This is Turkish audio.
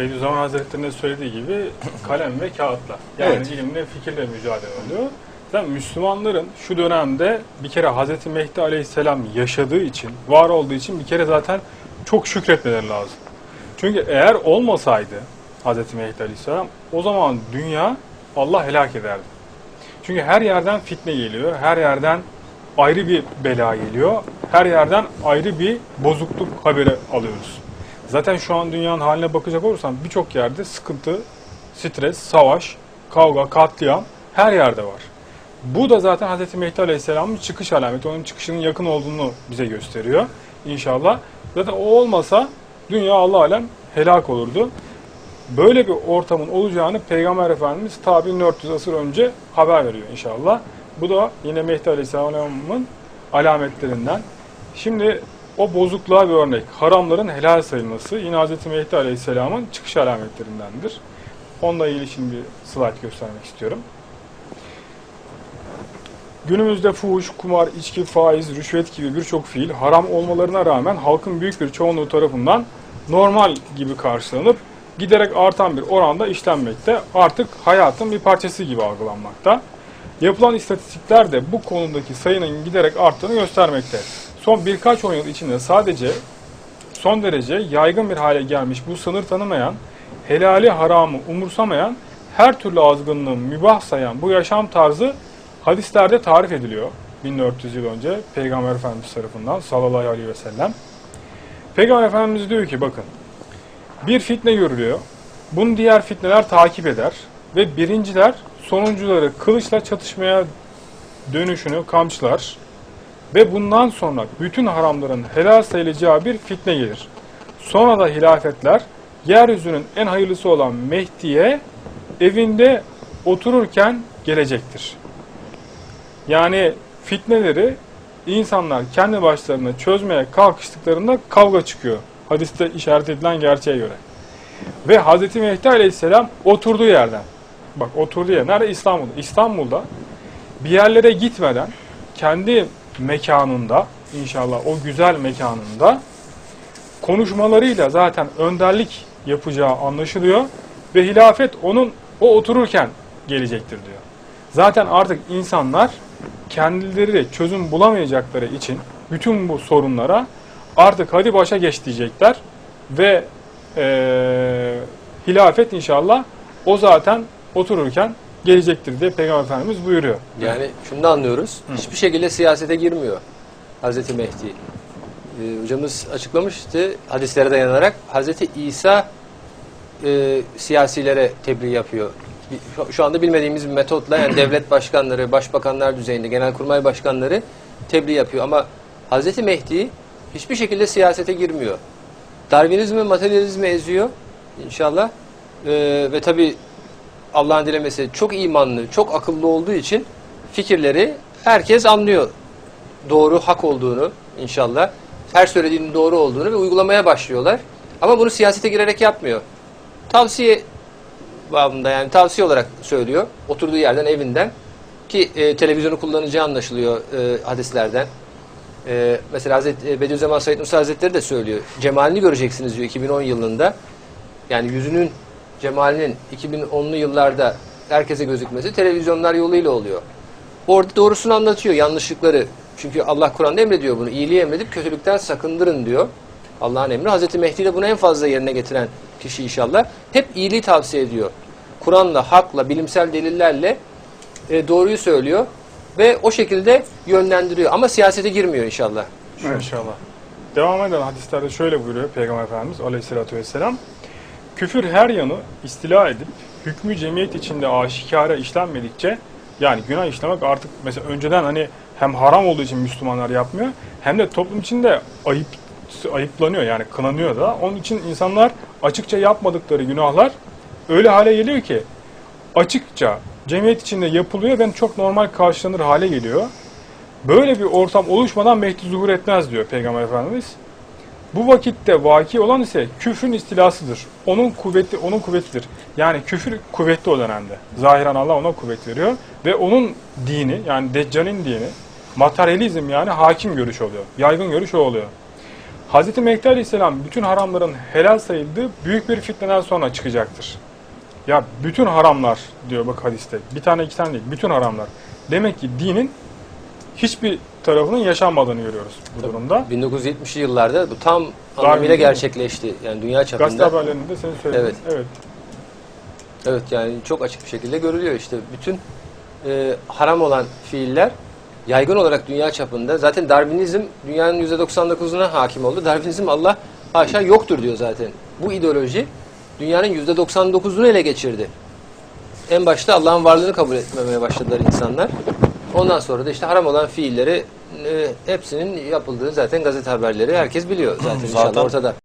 Bediüzzaman Hazretleri'nin söylediği gibi kalem ve kağıtla. Yani Evet. ilimle, fikirle mücadele oluyor. Zaten Müslümanların şu dönemde bir kere Hazreti Mehdi Aleyhisselam yaşadığı için, var olduğu için bir kere zaten çok şükretmeleri lazım. Çünkü eğer olmasaydı Hazreti Mehdi Aleyhisselam o zaman dünya Allah helak ederdi. Çünkü her yerden fitne geliyor, her yerden ayrı bir bela geliyor, her yerden ayrı bir bozukluk haberi alıyoruz. Zaten şu an dünyanın haline bakacak olursan birçok yerde sıkıntı, stres, savaş, kavga, katliam her yerde var. Bu da zaten Hz. Mehdi Aleyhisselam'ın çıkış alameti, onun çıkışının yakın olduğunu bize gösteriyor inşallah. Zaten o olmasa dünya Allah alem helak olurdu. Böyle bir ortamın olacağını Peygamber Efendimiz ta 1400 asır önce haber veriyor inşallah. Bu da yine Mehdi Aleyhisselam'ın alametlerinden. Şimdi o bozukluğa bir örnek. Haramların helal sayılması yine Hz. Mehdi Aleyhisselam'ın çıkış alametlerindendir. Onunla şimdi bir slide göstermek istiyorum. Günümüzde fuhuş, kumar, içki, faiz, rüşvet gibi birçok fiil haram olmalarına rağmen halkın büyük bir çoğunluğu tarafından normal gibi karşılanıp giderek artan bir oranda işlenmekte. Artık hayatın bir parçası gibi algılanmakta. Yapılan istatistikler de bu konudaki sayının giderek arttığını göstermekte. Son birkaç on yıl içinde sadece son derece yaygın bir hale gelmiş bu sınır tanımayan, helali haramı umursamayan, her türlü azgınlığı mübah sayan bu yaşam tarzı hadislerde tarif ediliyor. 1400 yıl önce Peygamber Efendimiz tarafından sallallahu aleyhi ve sellem. Peygamber Efendimiz diyor ki bakın bir fitne görülüyor. Bunu diğer fitneler takip eder ve birinciler sonuncuları kılıçla çatışmaya dönüşünü kamçılar ve bundan sonra bütün haramların helal sayılacağı bir fitne gelir. Sonra da hilafetler yeryüzünün en hayırlısı olan Mehdi'ye evinde otururken gelecektir. Yani fitneleri insanlar kendi başlarına çözmeye kalkıştıklarında kavga çıkıyor. Hadiste işaret edilen gerçeğe göre. Ve Hz. Mehdi Aleyhisselam oturduğu yerden, bak oturduğu yer, nerede? İstanbul'da. İstanbul'da bir yerlere gitmeden kendi mekanında, inşallah o güzel mekanında konuşmalarıyla zaten önderlik yapacağı anlaşılıyor ve hilafet onun o otururken gelecektir diyor. Zaten artık insanlar kendileri çözüm bulamayacakları için bütün bu sorunlara artık hadi başa geç diyecekler ve eee, hilafet inşallah o zaten otururken gelecektir diye Peygamber Efendimiz buyuruyor. Yani şunu da anlıyoruz. Hiçbir şekilde siyasete girmiyor Hazreti Mehdi. Ee, hocamız açıklamıştı hadislere dayanarak Hazreti İsa e, siyasilere tebliğ yapıyor. Şu- anda bilmediğimiz bir metotla yani devlet başkanları, başbakanlar düzeyinde, genelkurmay başkanları tebliğ yapıyor. Ama Hazreti Mehdi hiçbir şekilde siyasete girmiyor. Darwinizmi, materyalizmi eziyor inşallah. Ee, ve tabi Allah'ın dilemesi çok imanlı, çok akıllı olduğu için fikirleri herkes anlıyor. Doğru, hak olduğunu inşallah. Her söylediğinin doğru olduğunu ve uygulamaya başlıyorlar. Ama bunu siyasete girerek yapmıyor. Tavsiye babında yani tavsiye olarak söylüyor. Oturduğu yerden, evinden. Ki e, televizyonu kullanacağı anlaşılıyor e, hadislerden. E, mesela Hazreti e, Bediüzzaman Said Nursi Hazretleri de söylüyor. Cemalini göreceksiniz diyor 2010 yılında. Yani yüzünün cemalinin 2010'lu yıllarda herkese gözükmesi televizyonlar yoluyla oluyor. Orada doğrusunu anlatıyor, yanlışlıkları. Çünkü Allah Kur'an'da emrediyor bunu. İyiliği emredip kötülükten sakındırın diyor. Allah'ın emri. Hazreti Mehdi de bunu en fazla yerine getiren kişi inşallah. Hep iyiliği tavsiye ediyor. Kur'an'la, hakla, bilimsel delillerle e, doğruyu söylüyor. Ve o şekilde yönlendiriyor. Ama siyasete girmiyor inşallah. İnşallah. Devam eden hadislerde şöyle buyuruyor Peygamber Efendimiz aleyhissalatü vesselam. Küfür her yanı istila edip hükmü cemiyet içinde aşikara işlenmedikçe yani günah işlemek artık mesela önceden hani hem haram olduğu için Müslümanlar yapmıyor hem de toplum içinde ayıp ayıplanıyor yani kınanıyor da. Onun için insanlar açıkça yapmadıkları günahlar öyle hale geliyor ki açıkça cemiyet içinde yapılıyor ve çok normal karşılanır hale geliyor. Böyle bir ortam oluşmadan Mehdi zuhur etmez diyor Peygamber Efendimiz. Bu vakitte vaki olan ise küfrün istilasıdır. Onun kuvveti onun kuvvetidir. Yani küfür kuvvetli o dönemde. Zahiren Allah ona kuvvet veriyor ve onun dini yani Deccal'in dini materyalizm yani hakim görüş oluyor. Yaygın görüş o oluyor. Hz. Mehdi Aleyhisselam bütün haramların helal sayıldığı büyük bir fitneden sonra çıkacaktır. Ya bütün haramlar diyor bak hadiste. Bir tane iki tane değil. Bütün haramlar. Demek ki dinin hiçbir tarafının yaşanmadığını görüyoruz bu durumda. 1970'li yıllarda bu tam anlamıyla gerçekleşti. Yani dünya Gazete çapında. haberlerinde senin söylediğin. Evet. evet. Evet yani çok açık bir şekilde görülüyor işte bütün e, haram olan fiiller yaygın olarak dünya çapında zaten Darwinizm dünyanın %99'una hakim oldu. Darwinizm Allah haşa yoktur diyor zaten. Bu ideoloji dünyanın %99'unu ele geçirdi. En başta Allah'ın varlığını kabul etmemeye başladılar insanlar. Ondan sonra da işte haram olan fiilleri e, hepsinin yapıldığı zaten gazete haberleri herkes biliyor zaten, inşallah Zaten- ortada.